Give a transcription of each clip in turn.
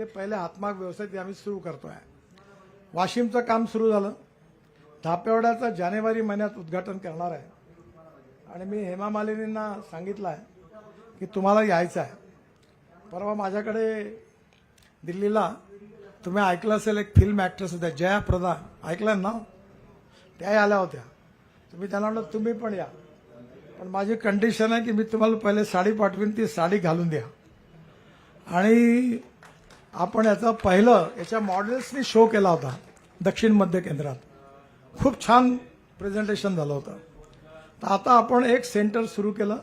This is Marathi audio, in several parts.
महाराष्ट्रातले पहिले हातमाग व्यवसाय ते आम्ही सुरू करतोय. वाशिमचं काम सुरू झालं. धापेवाड्याचं जानेवारी महिन्यात उद्घाटन करणार आहे. आणि मी हेमा मालिनींना सांगितलं आहे की तुम्हाला यायचं आहे. परवा माझ्याकडे दिल्लीला तुम्ही ऐकलं असेल एक फिल्म ॲक्ट्रेस होत्या जया प्रदा ऐकलं ना? त्याही आल्या होत्या. तुम्ही त्यांना म्हणलं तुम्ही पण या. पण माझी कंडिशन आहे की मी तुम्हाला पहिले साडी पाठवीन ती साडी घालून द्या. आणि आपण याचं पहिलं याच्या मॉडेल्सनी शो केला होता दक्षिण मध्य केंद्रात. खूप छान प्रेझेंटेशन झालं होतं. तर आता आपण एक सेंटर सुरू केलं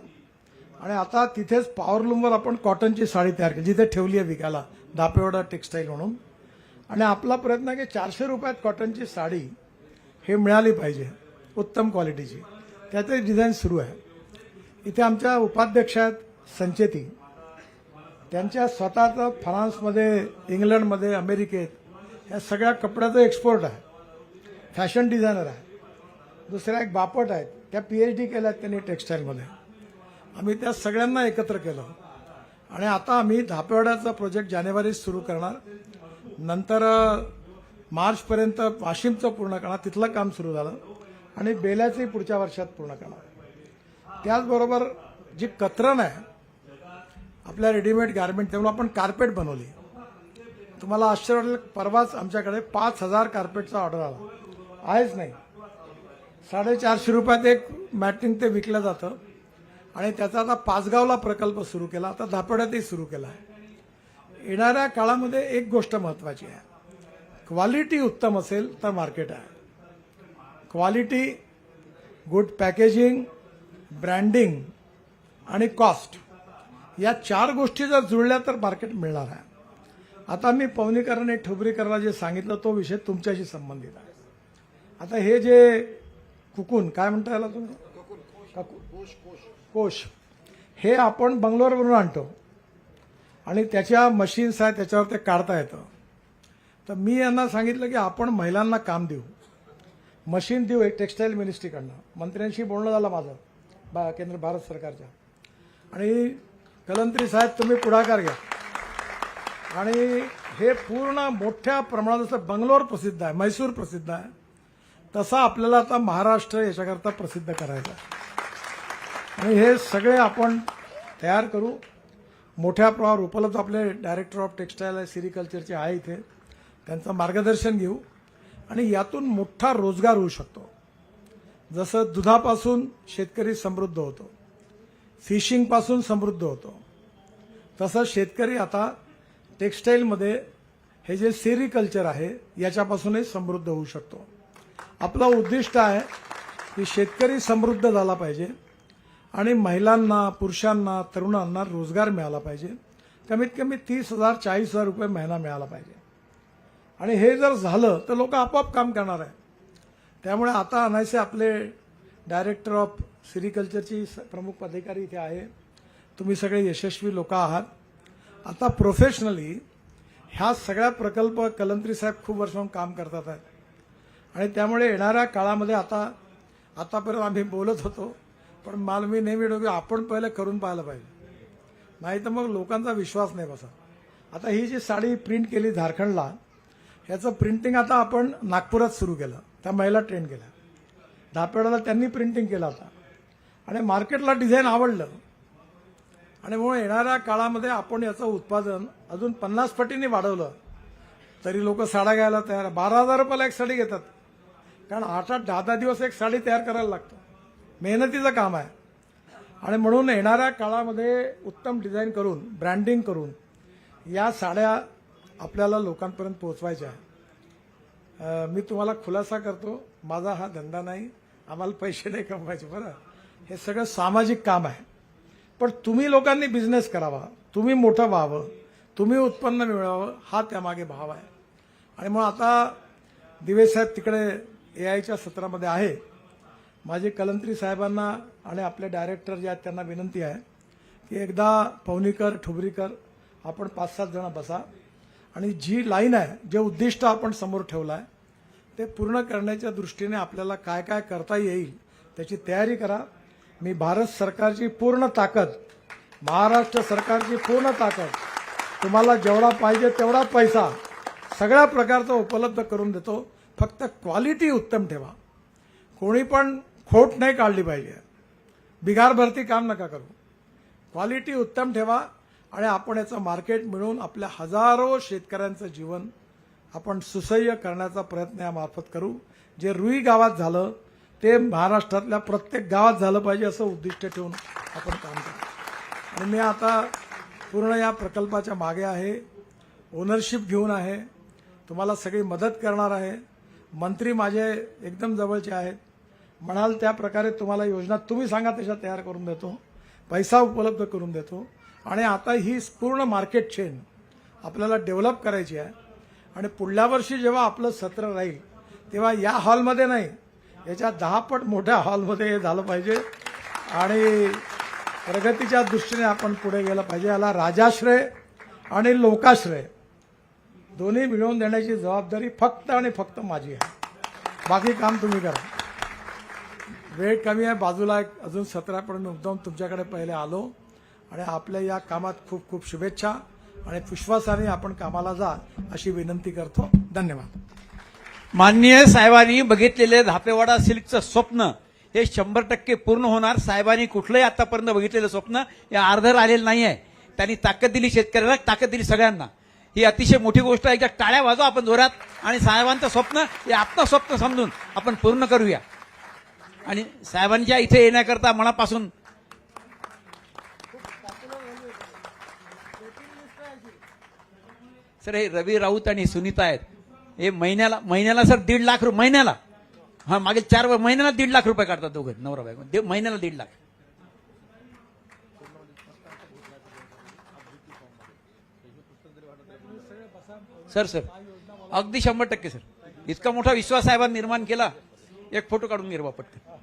आणि आता तिथेच पॉवरलूमवर आपण कॉटनची साडी तयार केली जिथे ठेवली आहे विकायला दापेवाडा टेक्स्टाईल म्हणून. आणि आपला प्रयत्न आहे की चारशे रुपयात कॉटनची साडी हे मिळाली पाहिजे उत्तम क्वालिटीची त्याचे डिझाईन सुरू आहे. इथे आमच्या उपाध्यक्ष आहेत संचेती. त्यांच्या स्वतःचं फ्रान्समध्ये इंग्लंडमध्ये अमेरिकेत या सगळ्या कपड्याचं एक्सपोर्ट आहे. फॅशन डिझायनर आहे. दुसऱ्या एक बापट आहेत. त्या पी एच डी केल्या आहेत त्यांनी टेक्स्टाईलमध्ये आम्ही त्या सगळ्यांना एकत्र केलं. आणि आता आम्ही धापेवाड्याचा प्रोजेक्ट जानेवारीत सुरू करणार. नंतर मार्चपर्यंत वाशिमचं पूर्ण करणार. तिथलं काम सुरू झालं. आणि बेल्याचंही पुढच्या वर्षात पूर्ण करणार. त्याचबरोबर जी कतरण आहे आपल्या रेडीमेड गार्मेंट त्यामुळे आपण कार्पेट बनवली. तुम्हाला आश्चर्य वाटेल परवाच आमच्याकडे पाच हजार कार्पेटचा ऑर्डर आला. आहेच नाही. साडेचारशे रुपयात एक मॅटिंग ते विकलं जातं. आणि त्याचा आता पाचगावला प्रकल्प सुरू केला आता धापड्यातही सुरू केला आहे. येणाऱ्या काळामध्ये एक गोष्ट महत्वाची आहे. क्वालिटी उत्तम असेल तर मार्केट आहे. क्वालिटी गुड पॅकेजिंग ब्रँडिंग आणि कॉस्ट या चार गोष्टी जर जुळल्या तर मार्केट मिळणार आहे. आता मी पवनीकरण आणि ठुबरीकरणाला जे सांगितलं तो विषय तुमच्याशी संबंधित आहे. आता हे जे कुकून काय म्हणता याला तुम्ही? कोश हे आपण बंगलोरवरून आणतो. आणि त्याच्या मशीन्स आहेत त्याच्यावर ते काढता येतं. तर मी यांना सांगितलं की आपण महिलांना काम देऊ. मशीन देऊ एक टेक्स्टाईल मिनिस्ट्रीकडनं. मंत्र्यांशी बोलणं झालं माझं बा केंद्र भारत सरकारच्या. आणि कलंत्री साहेब तुम्ही पुढाकार घ्या. आणि हे पूर्ण मोठ्या प्रमाणात जसं बंगलोर प्रसिद्ध आहे मैसूर प्रसिद्ध आहे तसा आपल्याला आता महाराष्ट्र याच्याकरता प्रसिद्ध करायचा आणि हे सगळे आपण तयार करू. मोठ्या प्रमाणावर उपलब्ध आपले डायरेक्टर ऑफ टेक्स्टाईल सिरिकल्चरचे आहे इथे त्यांचं मार्गदर्शन घेऊ. आणि यातून मोठा रोजगार होऊ शकतो. जसं दुधापासून शेतकरी समृद्ध होतो. फिशिंगपासून समृद्ध होतो. तसं शेतकरी आता टेक्स्टाईलमध्ये हे जे सेरिकल्चर आहे याच्यापासूनही समृद्ध होऊ शकतो. आपलं उद्दिष्ट आहे की शेतकरी समृद्ध झाला पाहिजे आणि महिलांना पुरुषांना तरुणांना रोजगार मिळाला पाहिजे. कमीत कमी तीस हजार चाळीस हजार रुपये महिना मिळाला पाहिजे. आणि हे जर झालं तर लोक आपोआप काम करणार आहे त्यामुळे आता अनायसे आपले डायरेक्टर ऑफ सिरिकल्चरची स- प्रमुख पदाधिकारी इथे आहे. तुम्ही सगळे यशस्वी लोक आहात. आता प्रोफेशनली ह्या सगळ्या प्रकल्प कलंत्री साहेब खूप वर्षांहून काम करतात आहेत. आणि त्यामुळे येणाऱ्या काळामध्ये आता आतापर्यंत आम्ही बोलत होतो पण माल मी नेहमी डोके आपण पहिलं करून पाहायला पाहिजे. नाही तर मग लोकांचा विश्वास नाही बसा. आता ही जी साडी प्रिंट केली झारखंडला ह्याचं प्रिंटिंग आता आपण नागपुरात सुरू केलं. त्या महिला ट्रेन केल्या. धापेडाला त्यांनी प्रिंटिंग केला होता. आणि मार्केटला डिझाईन आवडलं. आणि म्हणून येणाऱ्या काळामध्ये आपण याचं उत्पादन अजून पन्नास पटीने वाढवलं. तरी लोक साड्या घ्यायला तयार बारा हजार रुपयाला एक साडी घेतात. कारण आठ आठ दहा दहा दिवस एक साडी तयार करायला लागतं. मेहनतीचं काम आहे. आणि म्हणून येणाऱ्या काळामध्ये उत्तम डिझाईन करून ब्रँडिंग करून या साड्या आपल्याला लोकांपर्यंत पोहोचवायच्या मी तुम्हाला खुलासा करतो माझा हा धंदा नाही आम्हाला पैसे नाही कमवायचे बरं? हे सगळं सामाजिक काम आहे. पण तुम्ही लोकांनी बिझनेस करावा तुम्ही मोठं व्हावं तुम्ही उत्पन्न मिळवावं हा त्यामागे भाव आहे. आणि मग आता दिवेसाहेब तिकडे ए आयच्या सत्रामध्ये आहे. माझी कलंत्री साहेबांना आणि आपले डायरेक्टर जे आहेत त्यांना विनंती आहे की एकदा पवनीकर ठुबरीकर आपण पाच सात जण बसा. आणि जी लाईन आहे जे उद्दिष्ट आपण समोर ठेवलं आहे ते पूर्ण करण्याच्या दृष्टीने आपल्याला काय काय करता येईल त्याची तयारी करा. मी भारत सरकारची पूर्ण ताकद महाराष्ट्र सरकारची पूर्ण ताकद तुम्हाला जेवढा पाहिजे तेवढा पैसा सगळ्या प्रकारचा उपलब्ध करून देतो. फक्त क्वालिटी उत्तम ठेवा. कोणी पण खोट नाही काढली पाहिजे. बिगार भरती काम नका करू. क्वालिटी उत्तम ठेवा. आणि आपण याचं मार्केट मिळवून आपल्या हजारो शेतकऱ्यांचं जीवन आपण सुसह्य करण्याचा प्रयत्न यामार्फत करू. जे रुई गावात झालं ते महाराष्ट्रातल्या प्रत्येक गावात झालं पाहिजे असं उद्दिष्ट ठेवून आपण काम करू. आणि मी आता पूर्ण या प्रकल्पाच्या मागे आहे. ओनरशिप घेऊन आहे. तुम्हाला सगळी मदत करणार आहे. मंत्री माझे एकदम जवळचे आहेत. म्हणाल त्या प्रकारे तुम्हाला योजना तुम्ही सांगा तशा तयार करून देतो. पैसा उपलब्ध करून देतो. आणि आता ही पूर्ण मार्केट चेन आपल्याला डेव्हलप करायची आहे. आणि पुढल्या वर्षी जेव्हा आपलं सत्र राहील तेव्हा या हॉलमध्ये नाही याच्या दहापट मोठ्या हॉलमध्ये हे झालं पाहिजे. आणि प्रगतीच्या दृष्टीने आपण पुढे गेलं पाहिजे. याला राजाश्रय आणि लोकाश्रय दोन्ही मिळवून देण्याची जबाबदारी फक्त आणि फक्त माझी आहे. बाकी काम तुम्ही करा. वेळ कमी आहे बाजूला एक अजून सतरापर्यंत मुद्दाम तुमच्याकडे पहिले आलो. आणि आपल्या या कामात खूप खूप शुभेच्छा आणि विश्वासाने आपण कामाला जा अशी विनंती करतो. धन्यवाद. माननीय साहेबांनी बघितलेले धापेवाडा सिल्कचं स्वप्न हे शंभर टक्के पूर्ण होणार. साहेबांनी कुठलंही आतापर्यंत बघितलेलं स्वप्न हे अर्धर आलेलं नाही आहे त्यांनी ताकद दिली शेतकऱ्याला ताकद दिली सगळ्यांना. ही अतिशय मोठी गोष्ट आहे. एकदा टाळ्या वाजवा आपण जोरात आणि साहेबांचं स्वप्न हे आपलं स्वप्न समजून आपण पूर्ण करूया. आणि साहेबांच्या इथे येण्याकरता मनापासून सर हे रवी राऊत आणि सुनीता आहेत. हे महिन्याला महिन्याला सर दीड लाख रुपये महिन्याला. हा मागे चार वर- महिन्याला दीड लाख रुपये काढतात दोघं नवरा बायको. महिन्याला दीड लाख. सर सर अगदी शंभर टक्के सर. इतका मोठा विश्वास साहेबांनी निर्माण केला. एक फोटो काढून घे रे पटकन.